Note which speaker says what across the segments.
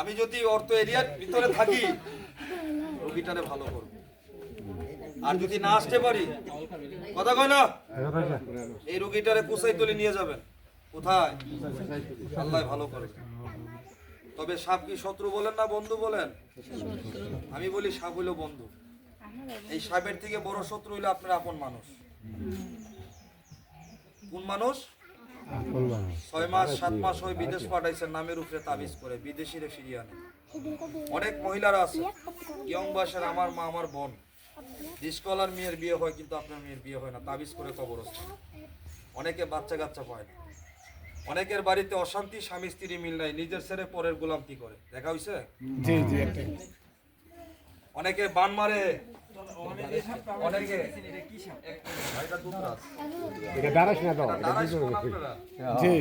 Speaker 1: আমি যদি অর্থ এরিয়ার ভিতরে থাকি, রোগীটারে ভালো করব। আর যদি না আসতে পারি, কথা কয় না? এই রোগীটারে কোথায় তুলে নিয়ে যাবেন। কোথায়? আল্লাহ ভালো করে। তবে সাপ কি শত্রু বলেন না বন্ধু বলেন? আমি বলি সাপ হইল বন্ধু। এই সাপের থেকে বড় শত্রু হইল আপনার আপন মানুষ। কোন মানুষ? ছয় মাস সাত মাস হয়ে বিদেশ পাঠাইছেন নামের উপরে তাবিজ করে বিদেশিরে ফিরিয়ে আনে। অনেক মহিলারা আছে। ইয়ং বয়সের আমার মা আমার বোন। ডিসকলার মেয়ের বিয়ে হয় কিন্তু আপনার মেয়ের বিয়ে হয় না। তাবিজ করে কবরস্থান অনেকে বাচ্চা কাচ্চা পায় না। অনেকের বাড়িতে অশান্তি স্বামী স্ত্রী মিল নাই। নিজের ছেড়ে পরের গোলামতি করে? দেখা হইছে?
Speaker 2: জি জি একটাই
Speaker 1: অনেকে বান মারে।
Speaker 3: এটা দাঁড়াস না তো
Speaker 1: দাঁড়াইস কোন আপনারা?
Speaker 2: জি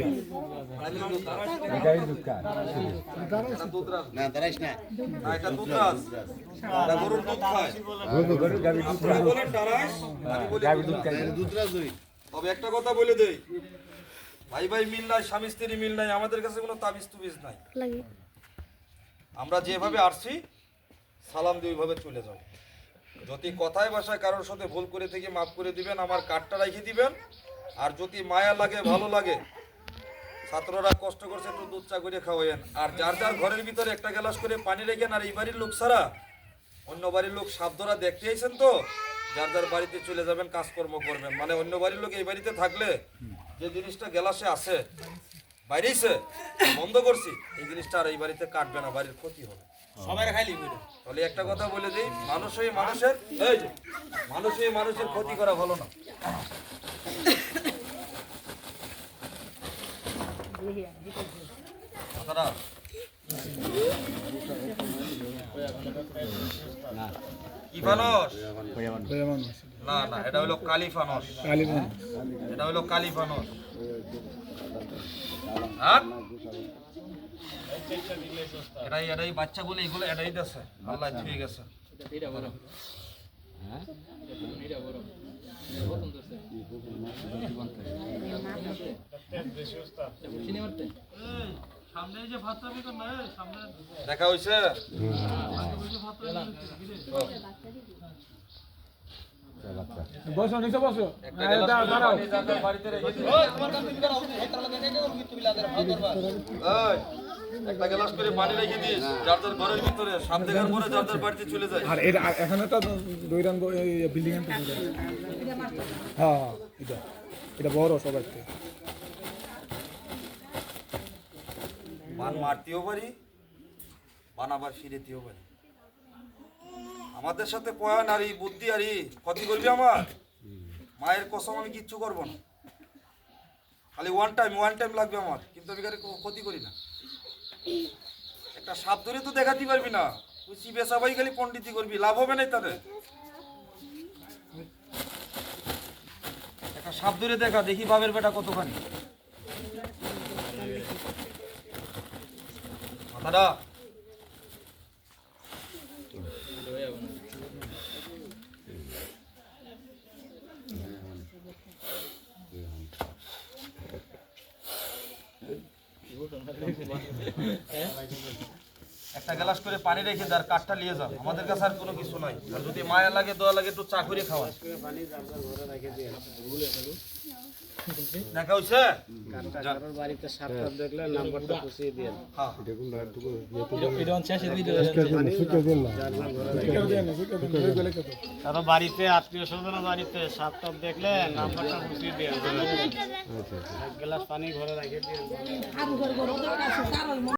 Speaker 3: এটাই দোকান
Speaker 4: না দাঁড়াইস না
Speaker 1: না, এটা দুধরাজ এটা গরুর দুধ খায়
Speaker 3: গরু গরু গাবি দুধ
Speaker 1: আপনি বলেন আমি বলি
Speaker 3: গাবি দুধ
Speaker 1: দুধরাজ।
Speaker 3: খাই
Speaker 4: দুই
Speaker 1: তবে একটা কথা বলে দেই ভাই ভাই মিল নাই স্বামী স্ত্রী মিল নাই আমাদের কাছে কোনো তাবিজ তুবিজ নাই আমরা যেভাবে আসছি সালাম দিয়ে ওইভাবে চলে যাব যদি কথায় ভাষায় কারোর সাথে ভুল করে থেকে মাফ করে দিবেন, আমার কার্ডটা রেখে দিবেন। আর যদি মায়া লাগে, ভালো লাগে, ছাত্ররা কষ্ট করছে, একটু দুধ চা করে খাওয়াইন আর যার যার ঘরের ভিতরে একটা গ্লাস করে পানি রেখেন, আর এই বাড়ির লোক ছাড়া অন্য বাড়ির লোক সাবধারা দেখতে আইছেন তো, যার যার বাড়িতে চলে যাবেন, কাজকর্ম করবেন। মানে অন্য বাড়ির লোক এই বাড়িতে থাকলে যে জিনিসটা গ্লাসে আছে, বাইরেইছে, বন্ধ করছি, এই জিনিসটা আর এই বাড়িতে কাটবে না, বাড়ির ক্ষতি হবে।
Speaker 2: সবাই খাইলি
Speaker 1: তাহলে একটা কথা বলে দিই মানুষই মানুষের এই যে মানুষই মানুষের ক্ষতি করা ভালো না। কথাটা না না, এটা হলো কালী এটা হলো কালী ফানস। হ্যাঁ এটাই এটাই বাচ্চাগুলো এগুলো এটাই দেশে আল্লাহ ঠিক আছে। দেখা হয়েছে
Speaker 2: বসো নিচে বসো
Speaker 1: একটা
Speaker 2: হ্যাঁ, দাঁড়াও,
Speaker 1: যার যার বাড়িতে। এই, একটা গ্লাস করে পানি রেখে দিস যার যার ঘরের ভিতরে সাত দেখার পরে যার যার বাড়িতে চলে যায়।
Speaker 2: আর এটা এখানে তো দুই রান বিল্ডিং এর হ্যাঁ হ্যাঁ এটা। এটা বড় সবার থেকে
Speaker 1: বান মারতেও পারি বান আবার ফিরেতেও পারি। আমাদের সাথে পয়ান আর বুদ্ধি আর ক্ষতি করবি আমার? মায়ের কসম আমি কিচ্ছু করব না। খালি ওয়ান টাইম ওয়ান টাইম লাগবে আমার কিন্তু আমি ক্ষতি করি না। একটা সাপ ধরে তো দেখাতে পারবি না। তুই চিবে সবাই খালি পণ্ডিতি করবি, লাভ হবে না তাদের একটা সাপ ধরে দেখা, দেখি বাবের বেটা কতখানি। মাথাটা। একটা গ্লাস করে পানি রেখে দার কাঠটা নিয়ে যাও। আমাদের কাছে আর কোনো কিছু নাই। আর যদি মায়া লাগে, দোয়া লাগে, একটু চা করে খাওয়া। দেখা হয়েছে
Speaker 4: বাড়িতে সাপটা দেখলে নাম্বারটা পুষিয়ে
Speaker 1: হ্যাঁ।
Speaker 4: তারা বাড়িতে আত্মীয় স্বজন বাড়িতে সাপটা দেখলে নাম্বারটা পুষিয়ে দিয়ে গ্লাস পানি ঘরে রেখে দিয়ে